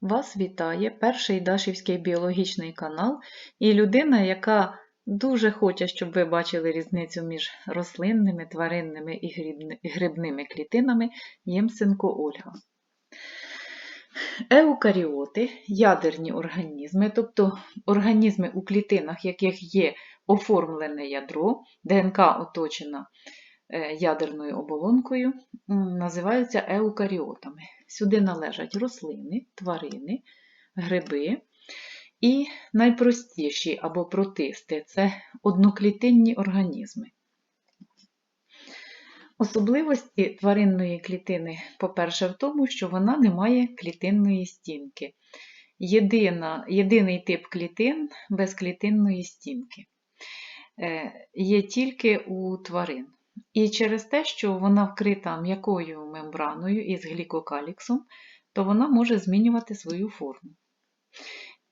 Вас вітає перший Дашівський біологічний канал і людина, яка дуже хоче, щоб ви бачили різницю між рослинними, тваринними і грибними клітинами Ємсенко Ольга. Еукаріоти ядерні організми, тобто організми, у клітинах яких є оформлене ядро, ДНК оточена ядерною оболонкою, називаються еукаріотами. Сюди належать рослини, тварини, гриби і найпростіші або протисти це одноклітинні організми. Особливості тваринної клітини, по-перше, в тому, що вона не має клітинної стінки. Єдина, єдиний тип клітин без клітинної стінки е, є тільки у тварин. І через те, що вона вкрита м'якою мембраною із глікокаліксом, то вона може змінювати свою форму.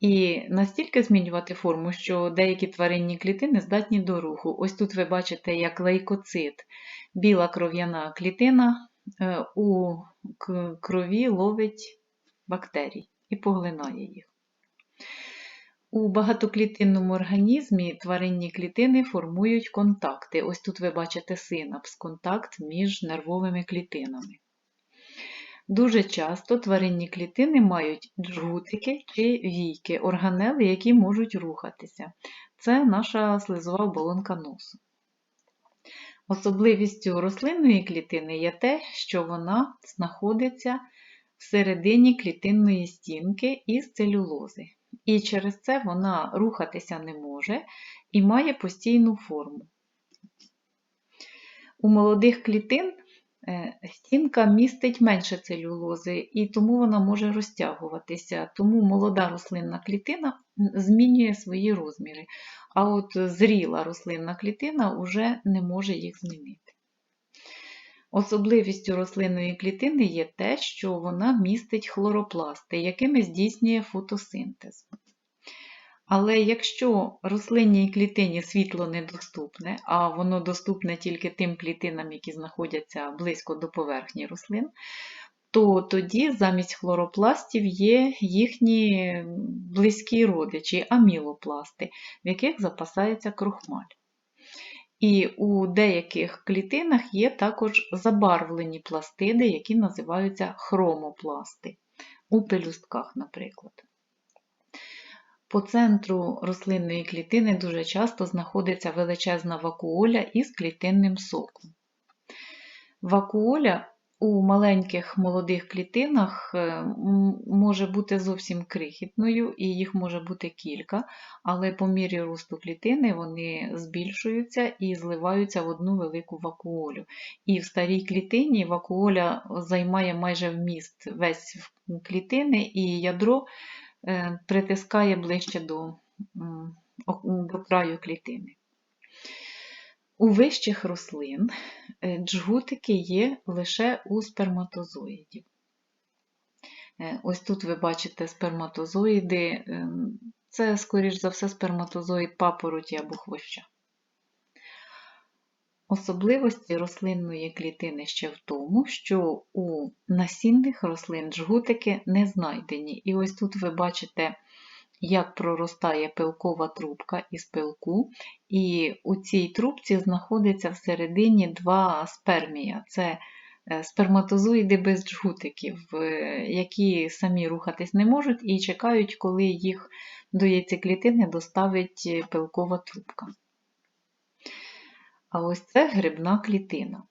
І настільки змінювати форму, що деякі тваринні клітини здатні до руху. Ось тут ви бачите, як лейкоцит, біла кров'яна клітина е, у крові ловить бактерій і поглинає їх. У багатоклітинному організмі тваринні клітини формують контакти. Ось тут ви бачите синапс, контакт між нервовими клітинами. Дуже часто тваринні клітини мають джгутики чи війки, органели, які можуть рухатися. Це наша слизова оболонка носу. Особливістю рослинної клітини є те, що вона знаходиться всередині клітинної стінки із целюлози. І через це вона рухатися не може і має постійну форму. У молодих клітин е, стінка містить менше целюлози, і тому вона може розтягуватися. Тому молода рослинна клітина змінює свої розміри, а от зріла рослинна клітина вже не може їх змінити. Особливістю рослинної клітини є те, що вона містить хлоропласти, якими здійснює фотосинтез. Але якщо рослинній клітині світло недоступне, а воно доступне тільки тим клітинам, які знаходяться близько до поверхні рослин, то тоді замість хлоропластів є їхні близькі родичі, амілопласти, в яких запасається крохмаль. І у деяких клітинах є також забарвлені пластиди, які називаються хромопласти, у пелюстках, наприклад. По центру рослинної клітини дуже часто знаходиться величезна вакуоля із клітинним соком. Вакуоля у маленьких молодих клітинах е, може бути зовсім крихітною, і їх може бути кілька, але по мірі росту клітини вони збільшуються і зливаються в одну велику вакуолю. І в старій клітині вакуоля займає майже вміст весь клітини, і ядро е, притискає ближче до, до краю клітини. У вищих рослин е, джгутики є лише у сперматозоїдів. Е, Ось тут ви бачите сперматозоїди. ем, Це, скоріш за все, сперматозоїд папороті або хвоща. Особливості рослинної клітини ще в тому, що у насінних рослин джгутики не знайдені. І ось тут ви бачите, як проростає пилкова трубка із пилку, і у цій трубці знаходиться всередині два спермія. Це е, сперматозоїди без джгутиків, е, які самі рухатись не можуть і чекають, коли їх до яйцеклітини доставить е, пилкова трубка. А ось це грибна клітина.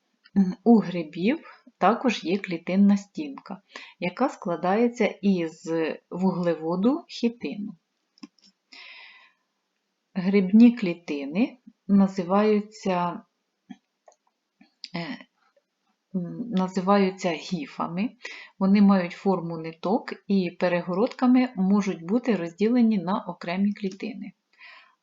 У грибів також є клітинна стінка, яка складається із вуглеводу хітину. Грибні клітини називаються, е, називаються гіфами. Вони мають форму ниток і перегородками можуть бути розділені на окремі клітини.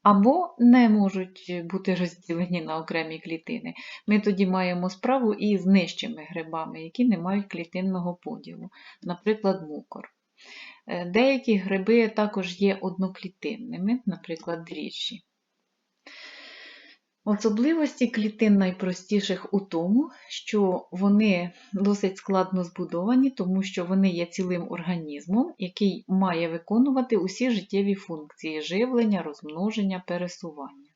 Або не можуть бути розділені на окремі клітини. Ми тоді маємо справу і з нижчими грибами, які не мають клітинного поділу, наприклад, мукор. Е, Деякі гриби також є одноклітинними, наприклад, дріжджі. Особливості клітин найпростіших у тому, що вони досить складно збудовані, тому що вони є цілим організмом, який має виконувати усі життєві функції живлення, розмноження, пересування.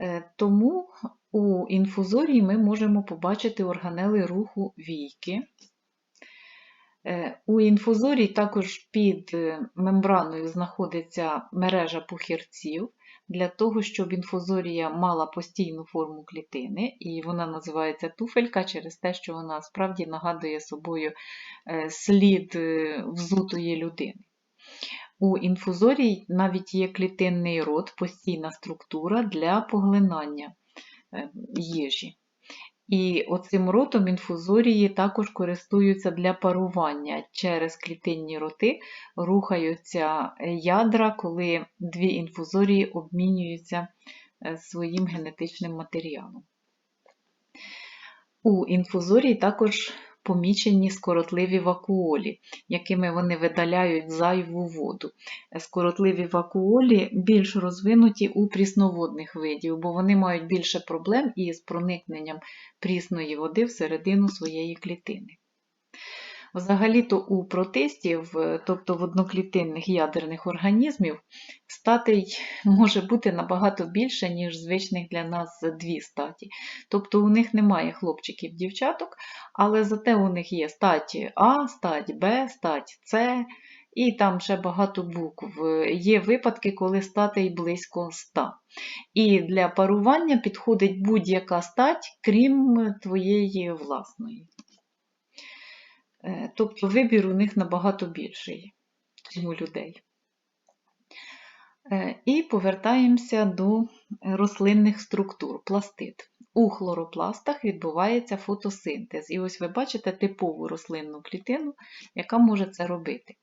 Е, Тому у інфузорії ми можемо побачити органели руху війки. Е, У інфузорії також під е, мембраною знаходиться мережа пухірців, для того, щоб інфузорія мала постійну форму клітини, і вона називається туфелька через те, що вона справді нагадує собою е, слід взутої людини. У інфузорії навіть є клітинний рот, постійна структура для поглинання їжі. І оцим ротом інфузорії також користуються для парування. Через клітинні роти рухаються ядра, коли дві інфузорії обмінюються е, своїм генетичним матеріалом. У інфузорії також помічені скоротливі вакуолі, якими вони видаляють зайву воду. Скоротливі вакуолі більш розвинуті у прісноводних видів, бо вони мають більше проблем із проникненням прісної води всередину своєї клітини. Взагалі-то у протистів, тобто в одноклітинних ядерних організмів, статей може бути набагато більше, ніж звичних для нас дві статі. Тобто у них немає хлопчиків-дівчаток, але зате у них є статі А, стать Б, стать С, і там ще багато букв. Є випадки, коли статей близько 100. І для парування підходить будь-яка стать, крім твоєї власної. Е, тобто вибір у них набагато більший, у людей. Е, і повертаємося до рослинних структур, пластид. У хлоропластах відбувається фотосинтез. І ось ви бачите типову рослинну клітину, яка може це робити.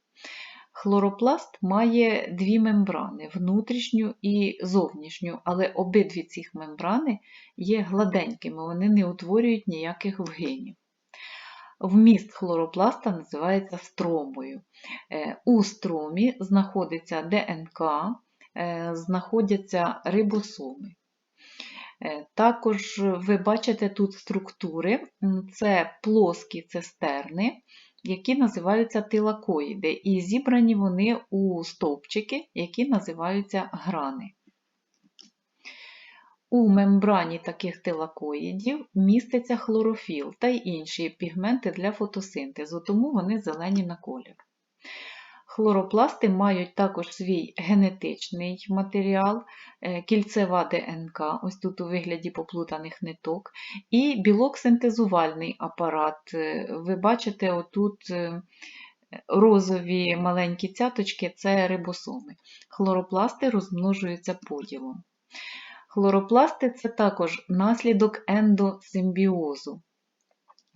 Хлоропласт має дві мембрани внутрішню і зовнішню, але обидві цих мембрани є гладенькими, вони не утворюють ніяких вгинів. Вміст хлоропласта називається стромою. Е, у стромі знаходиться ДНК, е, знаходяться рибосоми. Е, також ви бачите тут структури, це плоскі цистерни, які називаються тилакоїди, і зібрані вони у стовпчики, які називаються грани. У мембрані таких тилакоїдів міститься хлорофіл та й інші пігменти для фотосинтезу, тому вони зелені на колір. Хлоропласти мають також свій генетичний матеріал, е, кільцева ДНК, ось тут у вигляді поплутаних ниток, і білок-синтезувальний апарат. Е, ви бачите, отут е, розові маленькі цяточки це рибосоми. Хлоропласти розмножуються поділом. Хлоропласти це також наслідок ендосимбіозу.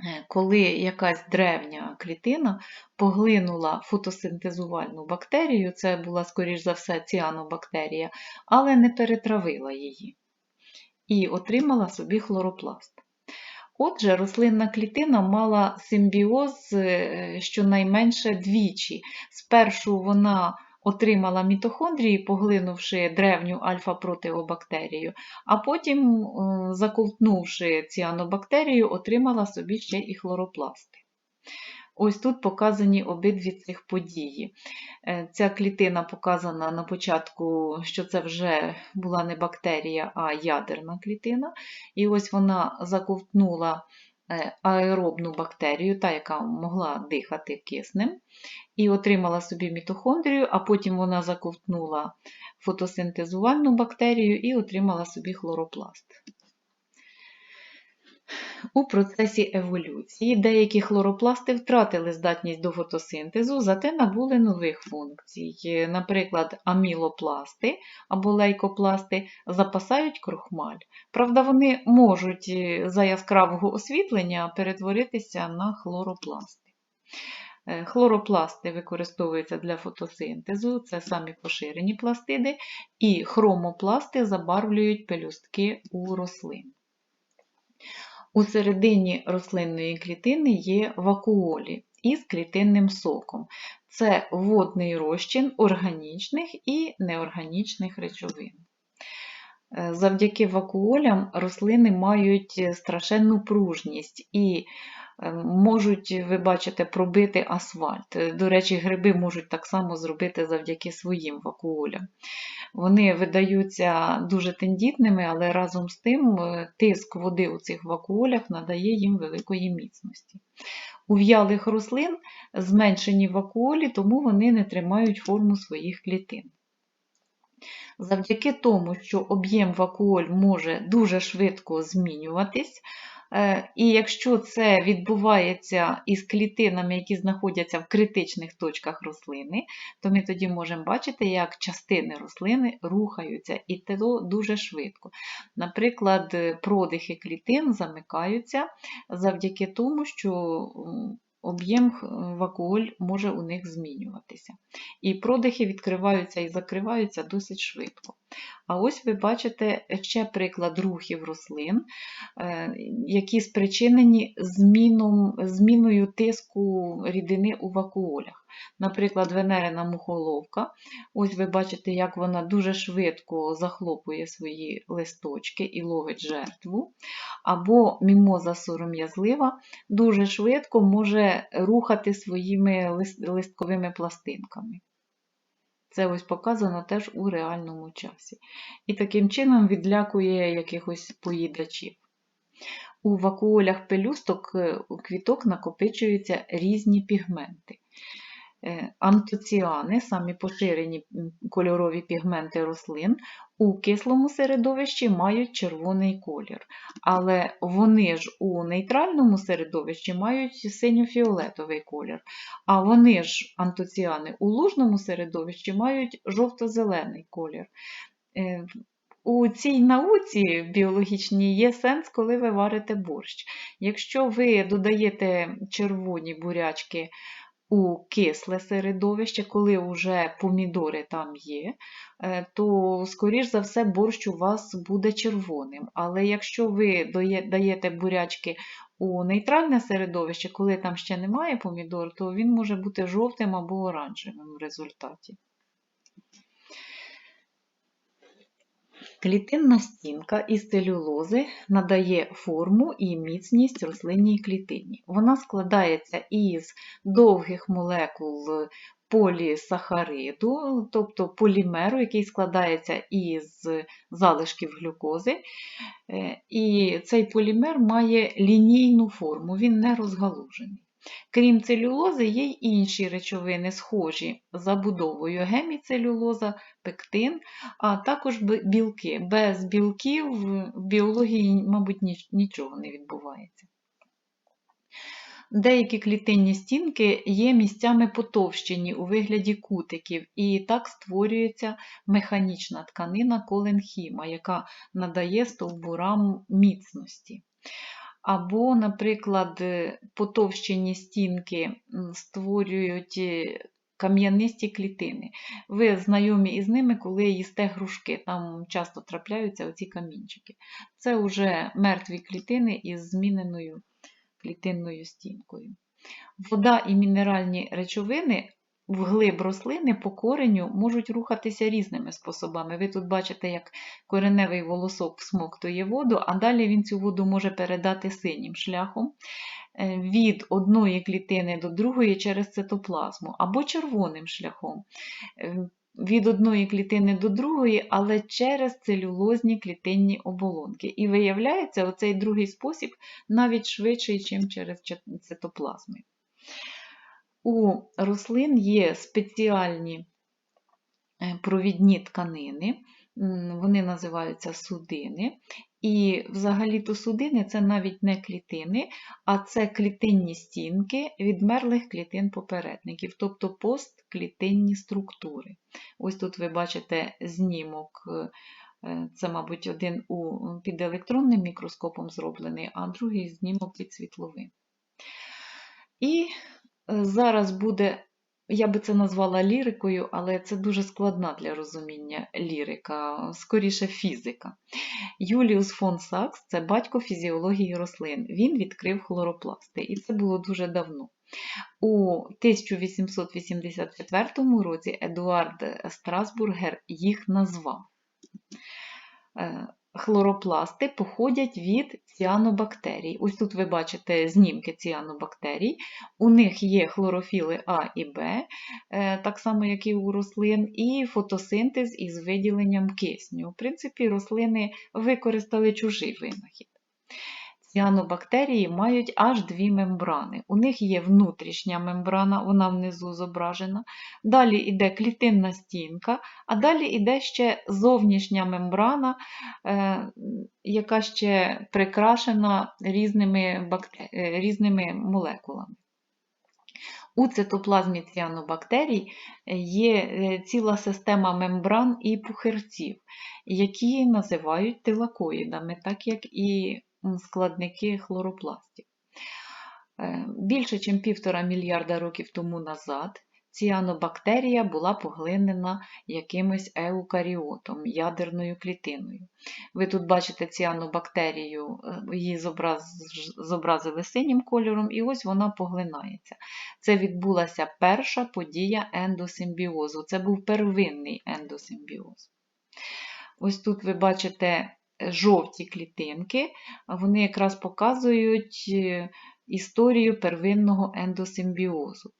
Е, коли якась древня клітина поглинула фотосинтезувальну бактерію, це була, скоріш за все, ціанобактерія, але не перетравила її і отримала собі хлоропласт. Отже, рослинна клітина мала симбіоз е, щонайменше двічі. Спершу вона отримала мітохондрії, поглинувши древню альфа-протеобактерію, а потім, е, заковтнувши ціанобактерію, отримала собі ще і хлоропласти. Ось тут показані обидві цих події. Е, ця клітина показана на початку, що це вже була не бактерія, а ядерна клітина. І ось вона заковтнула аеробну бактерію, та, яка могла дихати киснем, і отримала собі мітохондрію, а потім вона заковтнула фотосинтезувальну бактерію і отримала собі хлоропласт. У процесі еволюції деякі хлоропласти втратили здатність до фотосинтезу, зате набули нових функцій. Наприклад, амілопласти або лейкопласти запасають крохмаль. Правда, вони можуть е, за яскравого освітлення перетворитися на хлоропласти. Е, хлоропласти використовуються для фотосинтезу, це самі поширені пластиди, і хромопласти забарвлюють пелюстки у рослин. У середині рослинної клітини є вакуолі із клітинним соком. Це водний розчин органічних і неорганічних речовин. Е, Завдяки вакуолям рослини мають страшенну пружність і можуть, ви бачите, пробити асфальт. Е, До речі, гриби можуть так само зробити завдяки своїм вакуолям. Вони видаються дуже тендітними, але разом з тим е, тиск води у цих вакуолях надає їм великої міцності. У в'ялих рослин зменшені вакуолі, тому вони не тримають форму своїх клітин. Завдяки тому, що об'єм вакуоль може дуже швидко змінюватись, е, і якщо це відбувається із клітинами, які знаходяться в критичних точках рослини, то ми тоді можемо бачити, як частини рослини рухаються, і це дуже швидко. Наприклад, продихи клітин замикаються завдяки тому, що об'єм вакуоль може у них змінюватися. І продихи відкриваються і закриваються досить швидко. А ось ви бачите ще приклад рухів рослин, е, які спричинені зміном, зміною тиску рідини у вакуолях. Наприклад, венерина мухоловка. Ось ви бачите, як вона дуже швидко захлопує свої листочки і ловить жертву. Або мімоза сором'язлива дуже швидко може рухати своїми лис- листковими пластинками. Це ось показано теж у реальному часі. І таким чином відлякує якихось поїдачів. У вакуолях пелюсток е, у квіток накопичуються різні пігменти. Е, Антоціани, самі поширені кольорові пігменти рослин, у кислому середовищі мають червоний колір, але вони ж у нейтральному середовищі мають синьо-фіолетовий колір, а вони ж антоціани у лужному середовищі мають жовто-зелений колір. Е, У цій науці біологічній є сенс, коли ви варите борщ. Якщо ви додаєте червоні бурячки у кисле середовище, коли вже помідори там є, е, то, скоріш за все, борщ у вас буде червоним. Але якщо ви даєте бурячки у нейтральне середовище, коли там ще немає помідор, то він може бути жовтим або оранжевим в результаті. Клітинна стінка із целюлози надає форму і міцність рослинній клітині. Вона складається із довгих молекул полісахариду, тобто полімеру, який складається із залишків глюкози. Е, І цей полімер має лінійну форму, він не розгалужений. Крім целюлози, є й інші речовини, схожі за будовою геміцелюлоза, пектин, а також білки. Без білків в біології, мабуть, нічого не відбувається. Деякі клітинні стінки є місцями потовщені у вигляді кутиків, і так створюється механічна тканина коленхіма, яка надає стовбурам міцності. Або, наприклад, е, потовщені стінки створюють е, кам'янисті клітини. Ви знайомі із ними, коли їсте грушки, там часто трапляються оці камінчики. Це вже мертві клітини із зміненою клітинною стінкою. Вода і мінеральні речовини вглиб рослини по кореню можуть рухатися різними способами. Ви тут бачите, як кореневий волосок всмоктує воду, а далі він цю воду може передати синім шляхом е, від одної клітини до другої через цитоплазму, або червоним шляхом. е, Від одної клітини до другої, але через целюлозні клітинні оболонки. І виявляється, оцей другий спосіб навіть швидший, ніж через цитоплазми. У рослин є спеціальні е, провідні тканини, вони називаються судини. І взагалі-то судини це навіть не клітини, а це клітинні стінки відмерлих клітин попередників, тобто постклітинні структури. Ось тут ви бачите знімок, е, це, мабуть, один у, під електронним мікроскопом зроблений, а другий знімок під світловим. І зараз буде, я би це назвала лірикою, але це дуже складна для розуміння лірика, скоріше фізика. Юліус фон Сакс це батько фізіології рослин. Він відкрив хлоропласти, і це було дуже давно. У 1884 році Едуард Страсбургер їх назвав. Хлоропласти походять від ціанобактерій. Ось тут ви бачите знімки ціанобактерій. У них є хлорофіли А і Б, е, так само, як і у рослин, і фотосинтез із виділенням кисню. В принципі, рослини використали чужий винахід. Ціанобактерії мають аж дві мембрани. У них є внутрішня мембрана, вона внизу зображена. Далі йде клітинна стінка, а далі йде ще зовнішня мембрана, е, яка ще прикрашена різними, бактер... е, різними молекулами. У цитоплазмі ціанобактерій є е, ціла система мембран і пухирців, які називають тилакоїдами, так як і складники хлоропластів. Е, Більше, ніж півтора мільярда років тому назад ціанобактерія була поглинена якимось еукаріотом, ядерною клітиною. Ви тут бачите ціанобактерію, е, її зобраз- зобразили синім кольором, і ось вона поглинається. Це відбулася перша подія ендосимбіозу. Це був первинний ендосимбіоз. Ось тут ви бачите жовті клітинки, вони якраз показують е, історію первинного ендосимбіозу.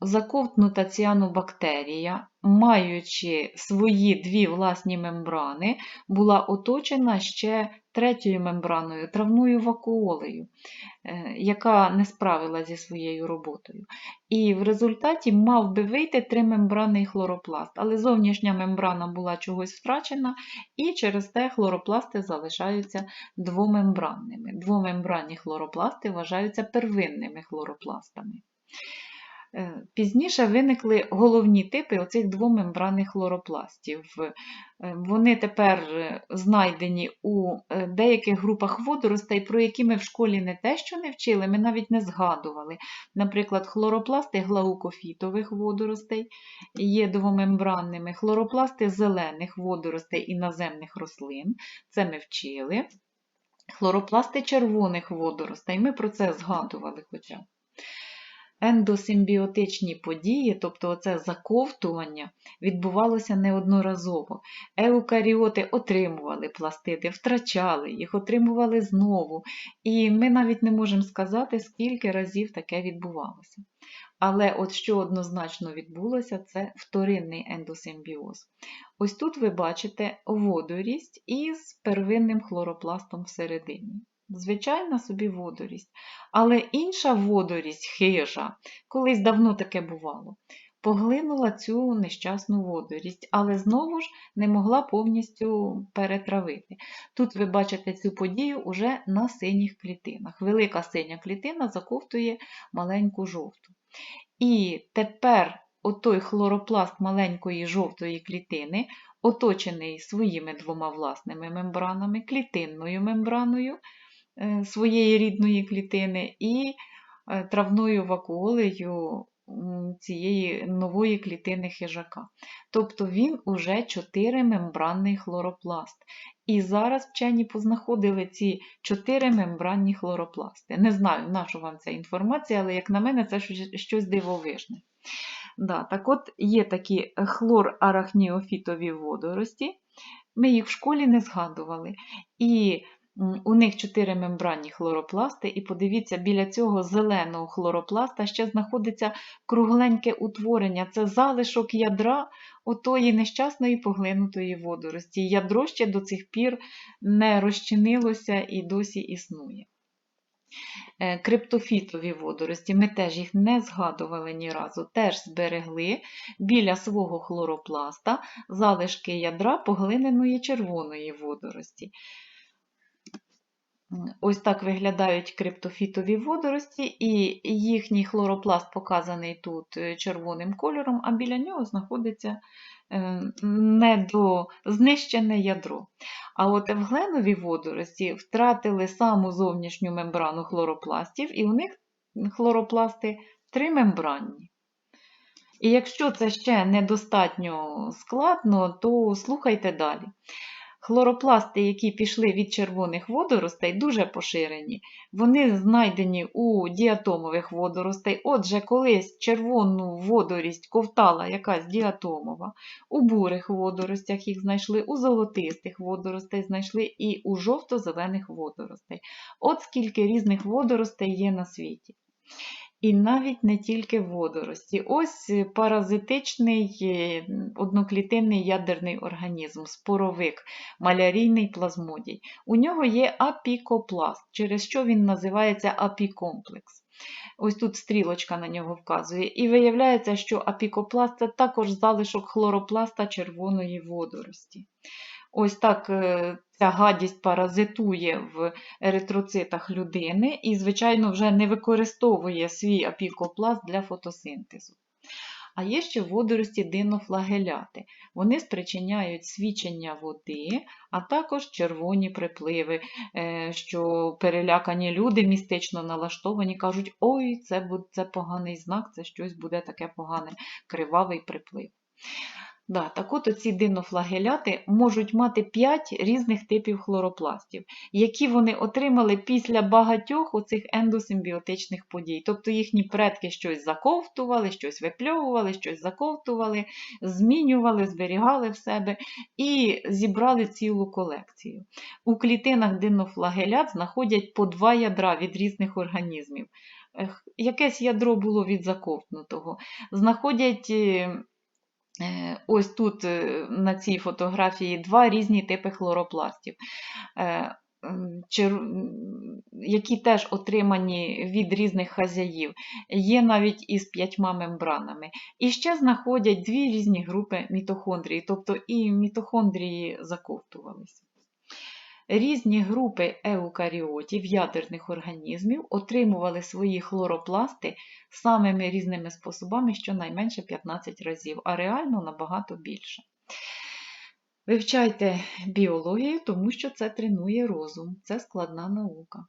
Заковтнута ціанобактерія, маючи свої дві власні мембрани, була оточена ще третьою мембраною, травною вакуолею, е, яка не справила зі своєю роботою. І в результаті мав би вийти тримембранний хлоропласт, але зовнішня мембрана була чогось втрачена, і через те хлоропласти залишаються двомембранними. Двомембранні хлоропласти вважаються первинними хлоропластами. Е, Пізніше виникли головні типи оцих двомембранних хлоропластів. Е, Вони тепер е, знайдені у деяких групах водоростей, про які ми в школі не те, що не вчили, ми навіть не згадували. Наприклад, хлоропласти глаукофітових водоростей є двомембранними, хлоропласти зелених водоростей і наземних рослин, це ми вчили. Хлоропласти червоних водоростей, ми про це згадували хоча. Ендосимбіотичні події, тобто оце заковтування, відбувалося неодноразово. Еукаріоти отримували пластиди, втрачали їх, отримували знову. І ми навіть не можемо сказати, скільки разів таке відбувалося. Але от що однозначно відбулося, це вторинний ендосимбіоз. Ось тут ви бачите водорість із первинним хлоропластом всередині. Звичайна собі водорість. Але інша водорість, хижа, колись давно таке бувало, поглинула цю нещасну водорість, але знову ж не могла повністю перетравити. Тут ви бачите цю подію уже на синіх клітинах. Велика синя клітина заковтує маленьку жовту. І тепер отой хлоропласт маленької жовтої клітини, оточений своїми двома власними мембранами, клітинною мембраною, своєї рідної клітини і е, травною вакуолею цієї нової клітини хижака. Тобто він уже чотиримембранний хлоропласт. І зараз вчені познаходили ці чотири мембранні хлоропласти. Не знаю, на що вам ця інформація, але, як на мене, це щось дивовижне. Да, Так от є такі хлорарахніофітові водорості, ми їх в школі не згадували. І у них чотири мембранні хлоропласти, і подивіться, біля цього зеленого хлоропласта ще знаходиться кругленьке утворення. Це залишок ядра отої нещасної поглинутої водорості. Ядро ще до цих пір не розчинилося і досі існує. Е, криптофітові водорості, ми теж їх не згадували ні разу, теж зберегли біля свого хлоропласта залишки ядра поглиненої червоної водорості. Ось так виглядають криптофітові водорості, і їхній хлоропласт показаний тут е, червоним кольором, а біля нього знаходиться е, недознищене ядро. А от евгленові водорості втратили саму зовнішню мембрану хлоропластів, і у них хлоропласти тримембранні. І якщо це ще недостатньо складно, то слухайте далі. Хлоропласти, які пішли від червоних водоростей, дуже поширені. Вони знайдені у діатомових водоростей. Отже, колись червону водорість ковтала якась діатомова, у бурих водоростях їх знайшли, у золотистих водоростей знайшли і у жовто-зелених водоростей. От скільки різних водоростей є на світі. І навіть не тільки водорості. Ось е, паразитичний е, одноклітинний ядерний організм, споровик, малярійний плазмодій. У нього є апікопласт, через що він називається апікомплекс. Ось тут стрілочка на нього вказує. І виявляється, що апікопласт це також залишок хлоропласта червоної водорості. Ось так е, ця гадість паразитує в еритроцитах людини і, звичайно, вже не використовує свій апікопласт для фотосинтезу. А є ще водорості динофлагеляти. Вони спричиняють свічення води, а також червоні припливи, е, що перелякані люди містично налаштовані, кажуть, ой, це, це поганий знак, це щось буде таке погане, кривавий приплив. Да, так от ці динофлагеляти можуть мати 5 різних типів хлоропластів, які вони отримали після багатьох оцих ендосимбіотичних подій. Тобто їхні предки щось заковтували, щось випльовували, щось заковтували, змінювали, зберігали в себе і зібрали цілу колекцію. У клітинах динофлагелят знаходять по два ядра від різних організмів. Якесь ядро було від заковтнутого. Знаходять. Е, Ось тут е, на цій фотографії два різні типи хлоропластів, е, які теж отримані від різних хазяїв. Є навіть із п'ятьма мембранами. І ще знаходять дві різні групи мітохондрії, тобто і мітохондрії заковтувалися. Різні групи еукаріотів, ядерних організмів, отримували свої хлоропласти самими різними способами щонайменше 15 разів, а реально набагато більше. Вивчайте біологію, тому що це тренує розум, це складна наука.